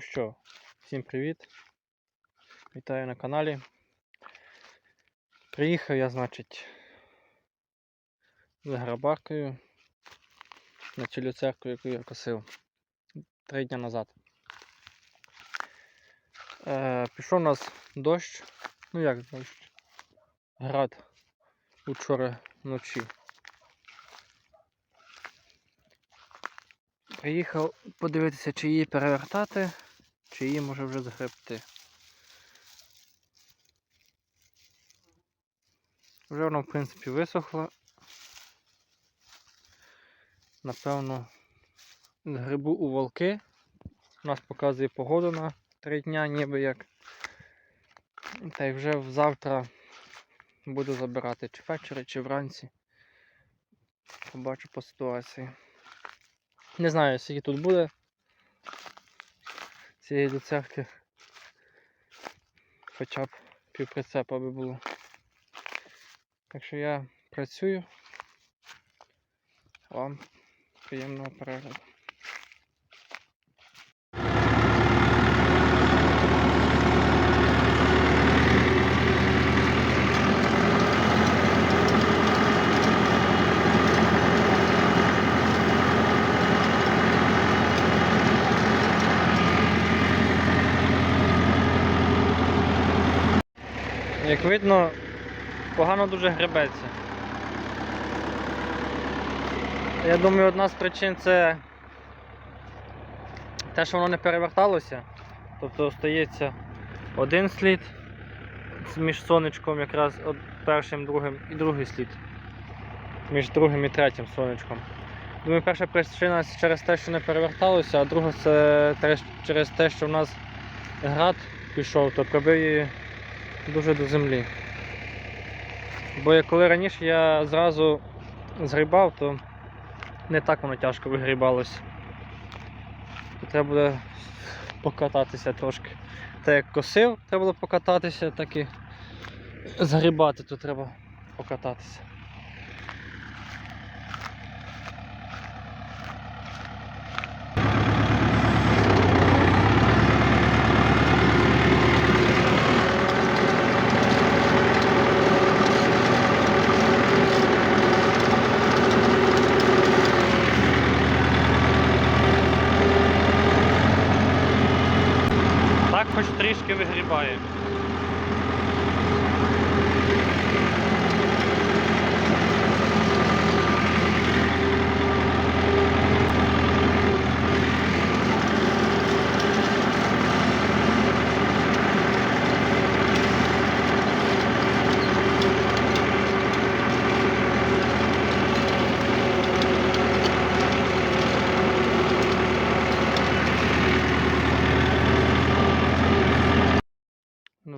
що, всім привіт. Вітаю на каналі. Приїхав я, значить, з грабаркою на цю люцерку, яку я косив три дні назад. Е, пішов у нас дощ, ну як дощ, град учора вночі. Приїхав подивитися, чи її перевертати, чи її може вже загребти. Вже вона, в принципі, висохла. Напевно, грибу у волки. У нас показує погоду на три дня, ніби як. Та й вже завтра буду забирати чи ввечері, чи вранці. Побачу по ситуації. Не знаю, скільки тут буде цієї люцерки. Хоча б півприцепа би було. Так що я працюю. Вам приємного перегляду. Як видно, погано дуже гребеться. Я думаю, одна з причин це те, що воно не переверталося. Тобто остається один слід між сонечком, якраз першим, другим і другий слід. Між другим і третім сонечком. Думаю, перша причина через те, що не переверталося, а друга це через те, що в нас град пішов, то прибив її дуже до землі. Бо коли раніше я зразу згрібав, то не так воно тяжко вигрібалось. Треба буде покататися трошки. Та як косив, треба було покататися, так і згрібати, то треба покататися. Трішки вигрібає.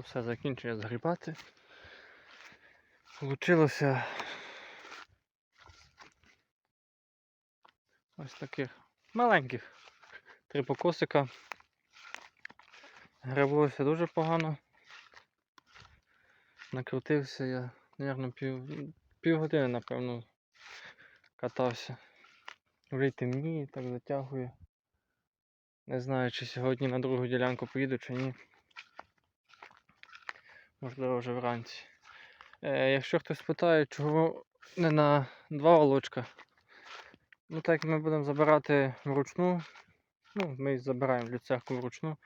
Все, закінчую я згрібати. Получилося ось таких маленьких три покосика. Греблося дуже погано. Накрутився я, мабуть, пів, півгодини, напевно, катався. Вже темніє, так затягує. Не знаю, чи сьогодні на другу ділянку поїду, чи ні. Можливо, вже вранці. Е, якщо хтось питає, чого не на два волочка, ну так як ми будемо забирати вручну, ну, ми забираємо люцерку вручну,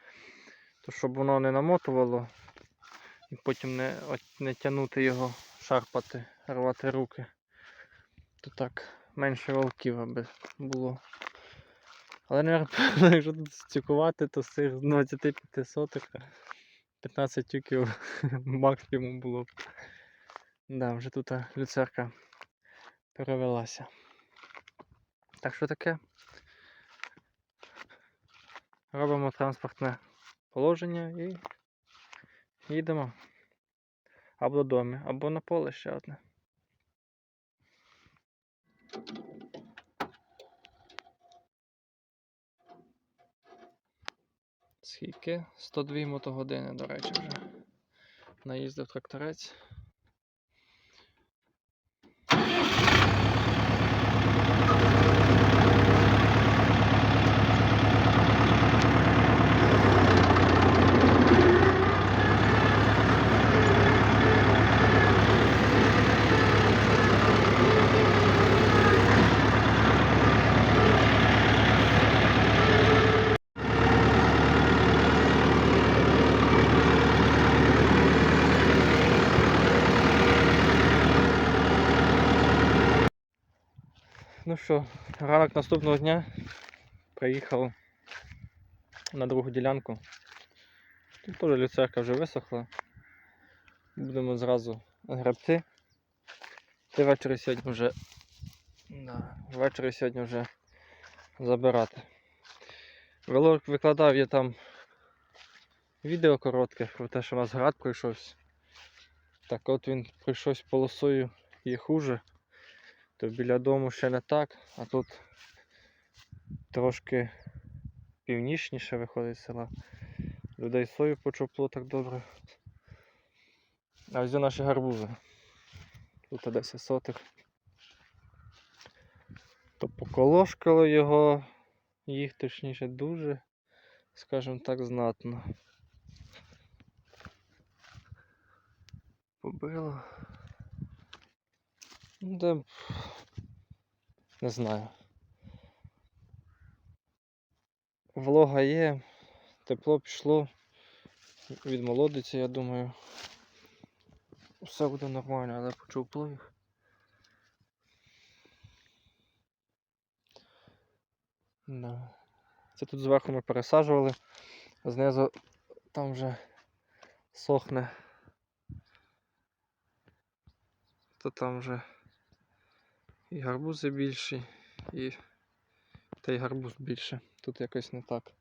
то щоб воно не намотувало і потім не, не тягнути його, шарпати, рвати руки, то так менше волків аби було. Але, напевно, якщо тут стікувати, то з цих 25 соток 15 тюків максимум було б. Да, вже тут а, люцерка перевелася. Так що таке? Робимо транспортне положення і їдемо або додому, або на поле ще одне. Скільки? 102 мотогодини, до речі, вже. Наїздив тракторець. Ну що, ранок наступного дня приїхав на другу ділянку. Тут теж люцерка вже висохла. Будемо зразу гребти. Ти ввечері сьогодні вже. Да, ввечері сьогодні вже забирати. Велик викладав я там відео коротке про те, що у нас град пройшовся. Так от він пройшовся полосою і хуже. То біля дому ще не так, а тут трошки північніше виходить села. Людей сою почопло так добре. А ось наші гарбузи. Тут 10 сотих. То поколошкало його, їх точніше дуже, скажімо так, знатно. Побило. Ну, Де... Не знаю. Волога є, тепло пішло. Відмолодиться, я думаю. Все буде нормально, але почув пловіх. Да. Це тут зверху ми пересаджували, знизу там вже сохне. То там вже і гарбузи більші, і та й гарбуз більше. Тут якось не так.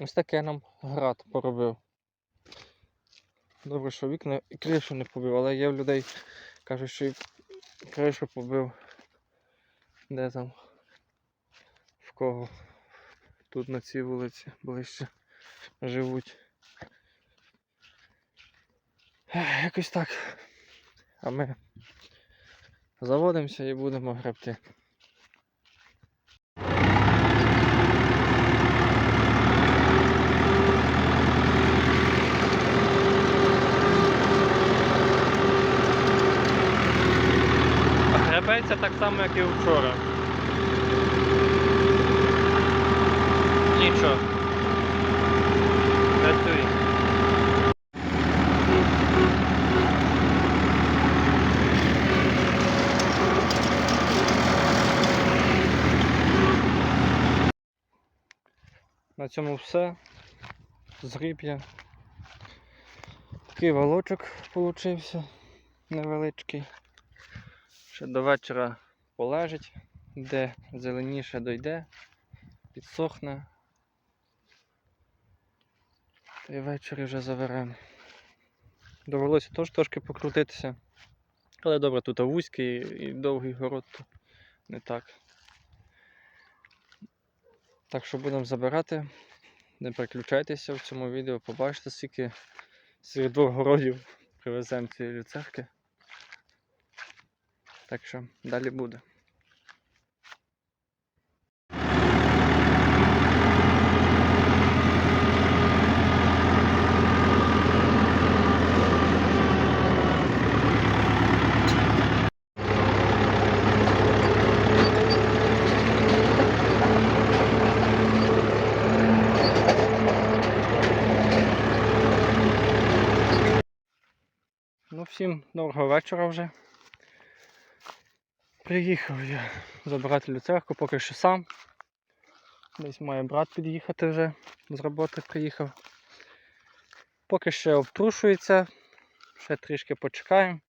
Ось таке нам град поробив. Добре, що вікна і кришу не побив, але є в людей, кажуть, що і кришу побив. Де там? В кого? Тут на цій вулиці ближче живуть. Якось так. А ми заводимося і будемо гребти. Гребеться так само, як і вчора. Нічого. На цьому все. Згріб я. Такий волочок получився невеличкий. Ще до вечора полежить, де зеленіше дойде, підсохне. Й ввечері вже заберемо. Довелося теж трошки покрутитися. Але добре, тут вузький і довгий город, то не так. Так що будемо забирати. Не переключайтеся в цьому відео, побачите, скільки серед двох городів привеземо цієї люцерки. Так що далі буде. Ну, всім доброго вечора вже. Приїхав я забирати люцерку, поки що сам. Десь має брат під'їхати вже, з роботи приїхав. Поки ще обтрушується, ще трішки почекаємо.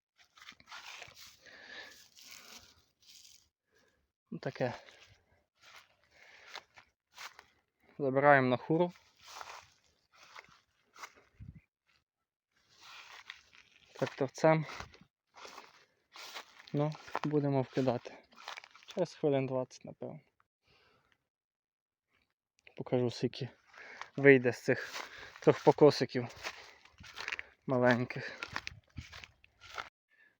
Ну, Таке. Забираємо на хуру. Тракторцем. Ну, будемо вкидати. Через хвилин 20, напевно. Покажу скільки вийде з цих трьох покосиків маленьких.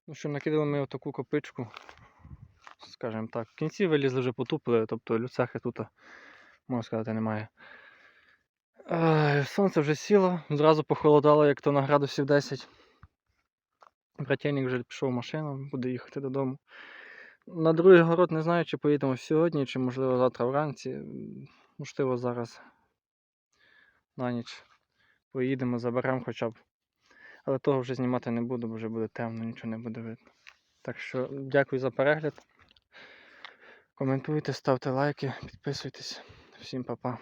Ну що, накидали ми отаку копичку, скажімо так. В кінці вилізли вже потупили, тобто люцехи тут, можна сказати, немає. Сонце вже сіло, зразу похолодало, як то на градусів 10. Братєнник вже пішов в машину, буде їхати додому. На другий город не знаю, чи поїдемо сьогодні, чи можливо завтра вранці. Можливо, зараз на ніч поїдемо, заберемо хоча б. Але того вже знімати не буду, бо вже буде темно, нічого не буде видно. Так що дякую за перегляд. Коментуйте, ставте лайки, підписуйтесь. Всім па-па.